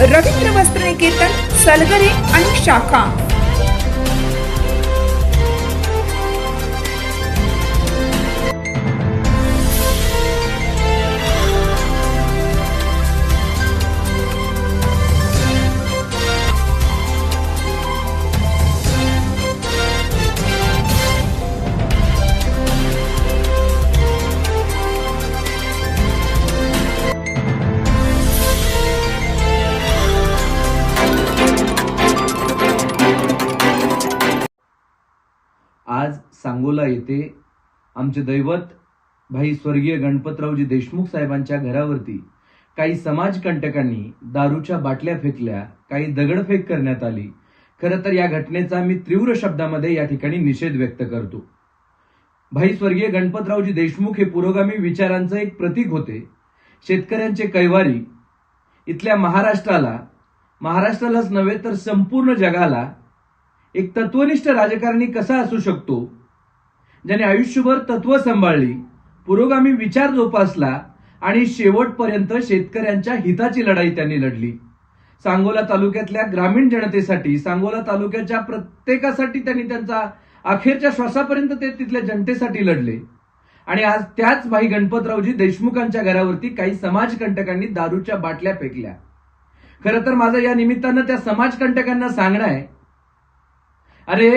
रवींद्र वस्त्र निकेतन सलगरे आणि शाखा. आज सांगोला येथे आमचे दैवत भाई स्वर्गीय गणपतरावजी देशमुख साहेबांच्या घरावरती काही समाजकंटकांनी दारूच्या बाटल्या फेकल्या काही दगडफेक करण्यात आली. खरं तर या घटनेचा मी तीव्र शब्दामध्ये या ठिकाणी निषेध व्यक्त करतो. भाई स्वर्गीय गणपतरावजी देशमुख हे पुरोगामी विचारांचं एक प्रतीक होते. शेतकऱ्यांचे कैवारी इथल्या महाराष्ट्राला महाराष्ट्रालाच नव्हे तर संपूर्ण जगाला एक तत्वनिष्ठ राजकारणी कसा असू शकतो? ज्याने आयुष्यभर तत्व सांभाळली पुरोगामी विचार जोपासला आणि शेवटपर्यंत शेतकऱ्यांच्या हिताची लढाई त्यांनी लढली. सांगोला तालुक्यातल्या ग्रामीण जनतेसाठी सांगोला तालुक्याच्या प्रत्येकासाठी त्यांनी त्यांचा अखेरच्या श्वासापर्यंत ते तिथल्या जनतेसाठी लढले. आणि आज त्याच भाई गणपतरावजी देशमुखांच्या घरावरती काही समाजकंटकांनी दारूच्या बाटल्या फेकल्या. खरं तर माझं या निमित्तानं त्या समाजकंटकांना सांगणं आहे अरे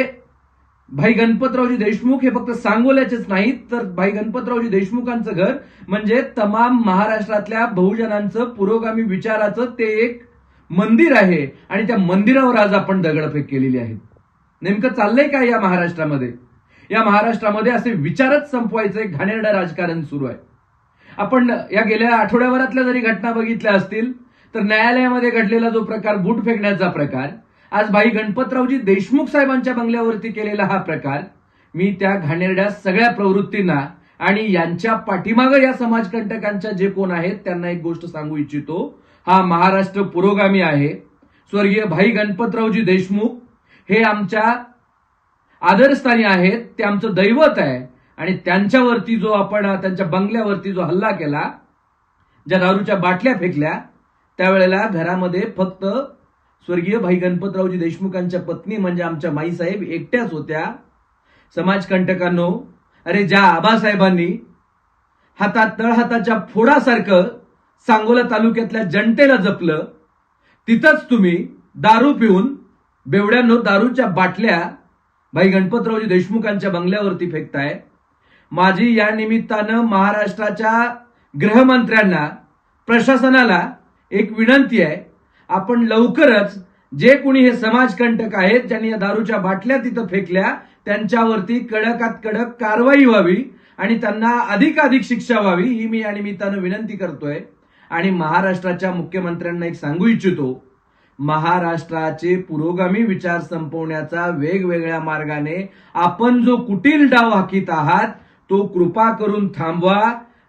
भाई गणपतरावजी देशमुख हे फक्त सांगोल्याचेच नाहीत तर भाई गणपतरावजी देशमुखांचं घर म्हणजे तमाम महाराष्ट्रातल्या बहुजनांचं पुरोगामी विचाराचं ते एक मंदिर आहे आणि त्या मंदिरावर आज आपण दगडफेक केलेली आहे. नेमकं चाललंय काय या महाराष्ट्रामध्ये? या महाराष्ट्रामध्ये असे विचारच संपवायचं घाणेरडं राजकारण सुरू आहे. आपण या गेल्या आठवड्याभरातल्या जरी घटना बघितल्या असतील तर न्यायालयामध्ये घडलेला जो प्रकार बूट फेकण्याचा प्रकार आज भाई गणपतरावजी देशमुख साहेबांच्या बंगल्यावरती केलेला हा प्रकार मी त्या घाणेरड्या सगळ्या प्रवृत्तींना आणि यांच्या पाठीमागं या समाजकंटकांच्या जे कोण आहेत त्यांना एक गोष्ट सांगू इच्छितो. हा महाराष्ट्र पुरोगामी आहे. स्वर्गीय भाई गणपतरावजी देशमुख हे आमच्या आदरस्थानी आहेत ते आमचं दैवत आहे. आणि त्यांच्यावरती जो आपण त्यांच्या बंगल्यावरती जो हल्ला केला ज्या दारूच्या बाटल्या फेकल्या त्यावेळेला घरामध्ये फक्त स्वर्गीय भाई गणपतरावजी देशमुखांच्या पत्नी म्हणजे आमच्या माईसाहेब एकट्याच होत्या. समाजकंटकांनो अरे ज्या आबासाहेबांनी हातात तळहाताच्या फोडासारखं सांगोला तालुक्यातल्या जनतेला जपलं तिथंच तुम्ही दारू पिऊन बेवड्यांनो दारूच्या बाटल्या भाई गणपतरावजी देशमुखांच्या बंगल्यावरती फेकताय. माझी या निमित्तानं महाराष्ट्राच्या गृहमंत्र्यांना प्रशासनाला एक विनंती आहे आपण लवकरच जे कोणी हे समाजकंटक आहेत ज्यांनी या दारूच्या बाटल्या तिथं फेकल्या त्यांच्यावरती कडकात कडक कारवाई व्हावी आणि त्यांना अधिकाधिक शिक्षा व्हावी ही मी या निमित्तानं विनंती करतोय. आणि महाराष्ट्राच्या मुख्यमंत्र्यांना एक सांगू इच्छितो महाराष्ट्राचे पुरोगामी विचार संपवण्याचा वेगवेगळ्या मार्गाने आपण जो कुटील डाव हाकीत आहात तो कृपा करून थांबवा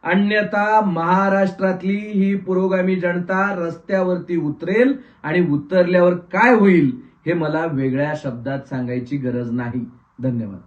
अन्यथा महाराष्ट्रातली ही पुरोगामी जनता रस्त्यावरती उतरेल आणि उतरल्यावर काय होईल हे मला वेगळ्या शब्दात सांगायची गरज नाही. धन्यवाद.